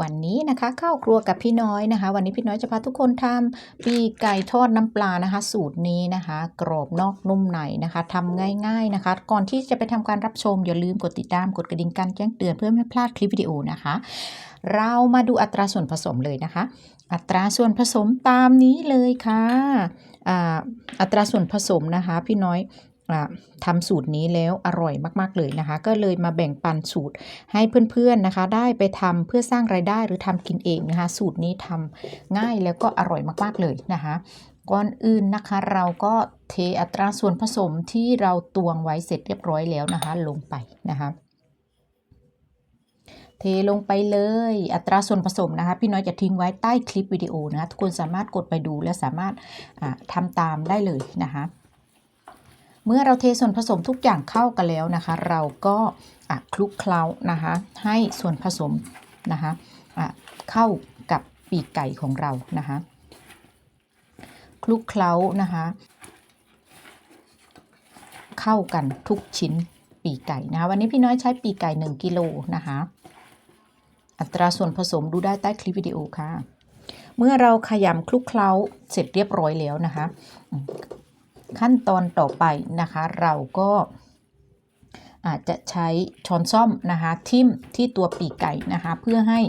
วันนี้นะคะเข้าครัวกับพี่น้อยนะคะ วันนี้พี่น้อยจะพาทุกคนทำปีกไก่ทอดน้ำปลานะคะ สูตรนี้นะคะ กรอบนอกนุ่มในนะคะทำง่าย ๆนะคะ ก่อนที่จะไปทำการรับชมอย่าลืมกดติดตามกดกระดิ่งการแจ้งเตือนเพื่อไม่พลาดคลิปวิดีโอนะคะ เรามาดูอัตราส่วนผสมเลยนะคะ อัตราส่วนผสมตามนี้เลยค่ะอ่าอัตราส่วนผสมนะคะ พี่น้อย ทำสูตรนี้แล้วอร่อยมากๆเลยนะคะ ก็เลยมาแบ่งปันสูตรให้เพื่อนๆนะคะ ได้ไปทำเพื่อสร้างรายได้หรือทำกินเองนะคะ สูตรนี้ทำง่ายแล้วก็อร่อยมากๆเลยนะคะก่อนอื่นนะคะเราก็เทอัตราส่วนผสมที่เราตวงไว้เสร็จเรียบร้อยแล้วนะคะ ลงไปนะคะเทลงไปเลย อัตราส่วนผสมนะคะ พี่น้อยจะทิ้งไว้ใต้คลิปวิดีโอนะคะทุกคนสามารถกดไปดูและสามารถทำตามได้เลยนะคะ เมื่อเราเทส่วนผสมทุกอย่างเข้ากันแล้วนะคะ เราก็คลุกเคล้านะคะให้ส่วนผสมนะคะะเข้ากับปีกไก่ของเรานะคะคลุกเคล้านะคะเข้ากันทุกชิ้นปีกไก่นะคะวันนี้พี่น้อยใช้ปีกไก่ 1 กิโลนะคะอัตราส่วนผสมดูได้ใต้คลิปวิดีโอค่ะ เมื่อเราขยำคลุกเคล้าเสร็จเรียบร้อยแล้วนะคะ ขั้นตอนต่อไปนะคะ เราก็อาจจะใช้ช้อนซ่อมนะคะทิ่มที่ตัวปีกไก่นะคะ เพื่อให้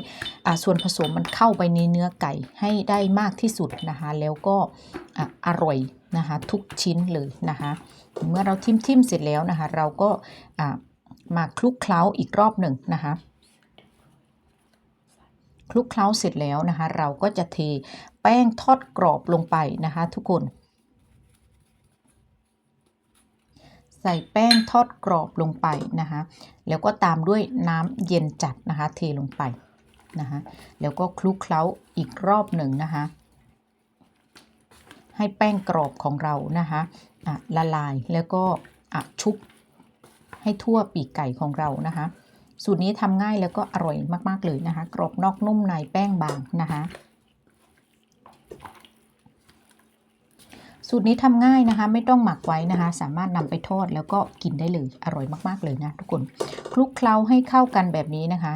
ส่วนผสมมันเข้าไปในเนื้อไก่ให้ได้มากที่สุดนะคะ แล้วก็อร่อยนะคะทุกชิ้นเลยนะคะ เมื่อเราทิ่มทิมเสร็จแล้วนะคะ เราก็มาคลุกเคล้าอีกรอบหนึ่งนะคะคลุกเคล้าเสร็จแล้วนะคะ เราก็จะเทแป้งทอดกรอบลงไปนะคะ ทุกคน ใส่แป้งทอดกรอบลงไปนะคะ แล้วก็ตามด้วยน้ำเย็นจัดนะคะ เทลงไปนะคะ แล้วก็คลุกเคล้าอีกรอบหนึ่งนะคะ ให้แป้งกรอบของเรานะคะะละลายแล้วก็ชุบให้ทั่วปีกไก่ของเรานะคะ สูตรนี้ทำง่ายแล้วก็อร่อยมาก ๆ เลยนะคะ กรอบนอกนุ่มในแป้งบางนะคะ สูตรนี้ทำง่ายนะคะ ไม่ต้องหมักไว้นะคะ สามารถนำไปทอดแล้วก็กินได้เลย อร่อยมากๆเลยนะทุกคนคลุกเคล้าให้เข้ากันแบบนี้นะคะ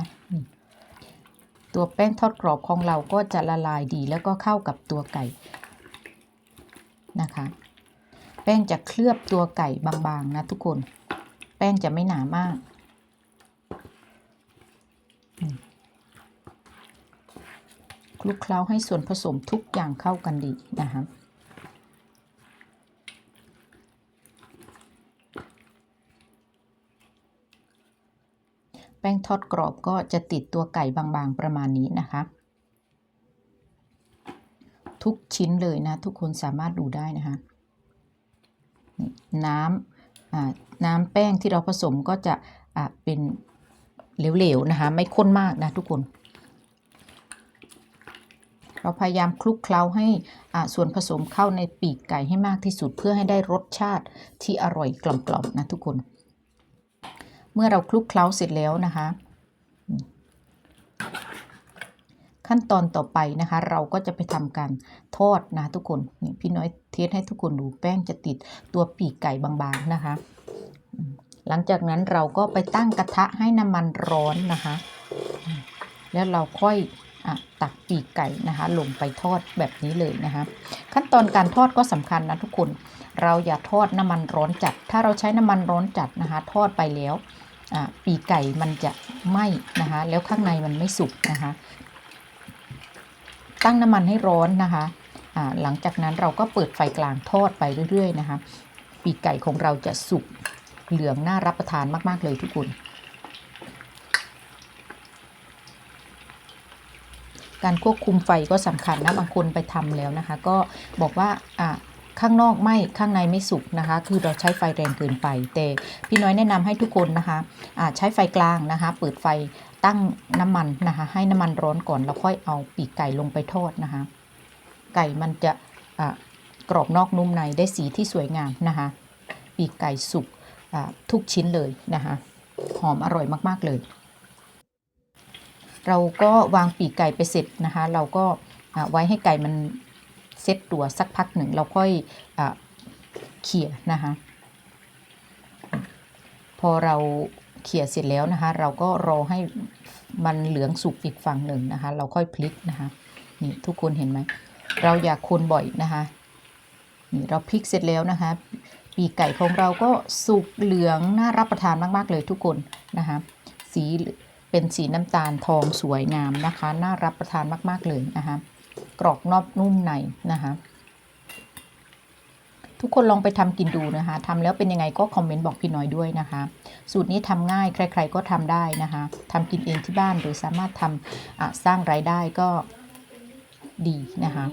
ตัวแป้งทอดกรอบของเราก็จะละลายดีแล้วก็เข้ากับตัวไก่นะคะ แป้งจะเคลือบตัวไก่บางๆนะทุกคน แป้งจะไม่หนามากคลุกเคล้าให้ส่วนผสมทุกอย่างเข้ากันดีนะคะแป้งทอดกรอบก็จะติดตัวไก่บางๆประมาณนี้นะคะ ทุกชิ้นเลยนะ ทุกคนสามารถดูได้นะคะน้ำน้ำแป้งที่เราผสมก็จะอ่าเป็นเหลวๆนะคะ ไม่ข้นมากนะทุกคน เราพยายามคลุกเคล้าให้ส่วนผสมเข้าในปีกไก่ให้มากที่สุดเพื่อให้ได้รสชาติที่อร่อยกล่อมๆนะทุกคน เมื่อเราคลุกเคล้าเสร็จแล้วนะคะ ขั้นตอนต่อไปนะคะ เราก็จะไปทำการทอดนะทุกคนนี่พี่น้อยเทสให้ทุกคนดูแป้งจะติดตัวปีกไก่บางๆนะคะ หลังจากนั้นเราก็ไปตั้งกระทะให้น้ำมันร้อนนะคะ แล้วเราค่อยอตักปีกไก่นะคะ ลงไปทอดแบบนี้เลยนะคะ ขั้นตอนการทอดก็สำคัญนะทุกคน เราอย่าทอดน้ำมันร้อนจัด ถ้าเราใช้น้ำมันร้อนจัดนะคะ ทอดไปแล้ว ปีกไก่มันจะไหม้นะคะ แล้วข้างในมันไม่สุกนะคะ ตั้งน้ำมันให้ร้อนนะคะหลังจากนั้นเราก็เปิดไฟกลางทอดไปเรื่อย ๆ นะคะ ปีกไก่ของเราจะสุกเหลืองน่ารับประทานมาก ๆ เลยทุกคน การควบคุมไฟก็สำคัญนะบางคนไปทำแล้วนะคะ ก็บอกว่า ข้างนอกไหม้ข้างในไม่สุกนะคะ คือเราใช้ไฟแรงเกินไป แต่พี่น้อยแนะนำให้ทุกคนนะคะใช้ไฟกลางนะคะ เปิดไฟตั้งน้ำมันนะคะ ให้น้ำมันร้อนก่อนแล้วค่อยเอาปีกไก่ลงไปทอดนะคะ ไก่มันจะอ่ากรอบนอกนุ่มในได้สีที่สวยงามนะคะ ปีกไก่สุกทุกชิ้นเลยนะคะ หอมอร่อยมากๆเลย เราก็วางปีกไก่ไปเสร็จนะคะ เราก็ไว้ให้ไก่มัน เซตตัวสักพักหนึ่งเราค่อยอเขี่ยนะคะพอเราเขี่ยเสร็จแล้วนะคะ เราก็รอให้มันเหลืองสุกอีกฝั่งหนึ่งนะคะ เราค่อยพลิกนะคะนี่ทุกคนเห็นไหมเราอย่าคนบ่อยนะคะนี่เราพลิกเสร็จแล้วนะคะปีกไก่ของเราก็สุกเหลืองน่ารับประทานมาก ๆ เลยทุกคนนะคะสีเป็นสีน้ำตาลทองสวยงามนะคะ น่ารับประทานมาก ๆ เลยนะคะ กรอบนอกนุ่มในนะคะ ทุกคนลองไปทำกินดูนะคะทำแล้วเป็นยังไงก็คอมเมนต์บอกพี่น้อยด้วยนะคะ สูตรนี้ทำง่ายใคร ๆ ก็ทำได้นะคะทำกินเองที่บ้านหรือสามารถทำสร้างรายได้ก็ดีนะคะ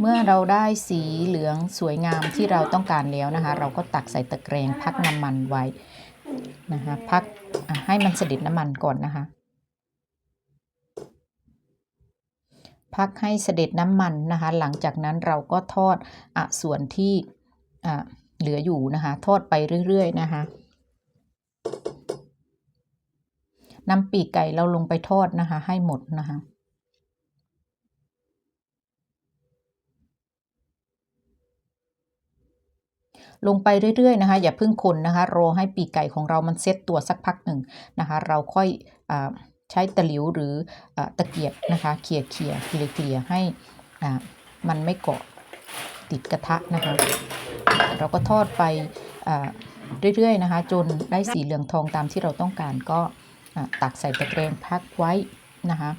เมื่อเราได้สีเหลืองสวยงามที่เราต้องการแล้วนะคะ เราก็ตักใส่ตะแกรงพักน้ำมันไว้นะคะพักให้มันเสด็จน้ำมันก่อนนะคะ พักให้เสด็จน้ำมันนะคะ หลังจากนั้นเราก็ทอดอส่วนที่เหลืออยู่นะคะ ทอดไปเรื่อยๆนะคะนำปีกไก่เราลงไปทอดนะคะ ให้หมดนะคะลงไปเรื่อยๆนะคะ อย่าเพิ่งคนนะคะ รอให้ปีกไก่ของเรามันเซ็ตตัวสักพักหนึ่งนะคะ เราค่อยอา ใช้ตะหลิวหรืออตะเกียบนะคะเขี่ยเขี่ยเกลี่ยเกลี่ยให้มันไม่เกาะติดกระทะนะคะ เราก็ทอดไปเรื่อยๆนะคะ จนได้สีเหลืองทองตามที่เราต้องการก็ตักใส่ตะแกรงพักไว้นะคะ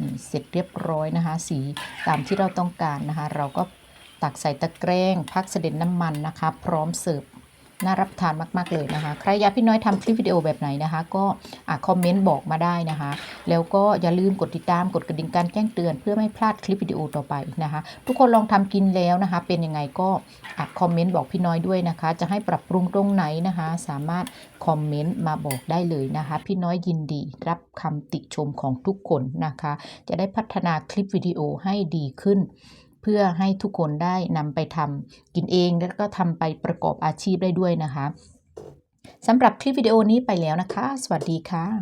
นี่เสร็จเรียบร้อยนะคะ สีตามที่เราต้องการนะคะ เราก็ตักใส่ตะแกรงพักเสด็จน้ำมันนะคะ พร้อมเสิร์ฟ น่ารับทานมาก ๆ เลยนะคะ ใครอยากพี่น้อยทำคลิปวิดีโอแบบไหนนะคะ ก็อะคอมเมนต์บอกมาได้นะคะ แล้วก็อย่าลืมกดติดตามกดกระดิ่งการแจ้งเตือน เพื่อไม่พลาดคลิปวิดีโอต่อไปนะคะ ทุกคนลองทำกินแล้วนะคะ เป็นยังไงก็อะคอมเมนต์บอกพี่น้อยด้วยนะคะ จะให้ปรับปรุงตรงไหนนะคะ สามารถคอมเมนต์มาบอกได้เลยนะคะ พี่น้อยยินดีรับคำติชมของทุกคนนะคะ จะได้พัฒนาคลิปวิดีโอให้ดีขึ้น พื่อให้ทุกคนได้นำไปทำกินเองแล้วก็ทำไปประกอบอาชีพได้ด้วยนะคะสำหรับคลิปวิดีโอนี้ไปแล้วนะคะ สวัสดีค่ะ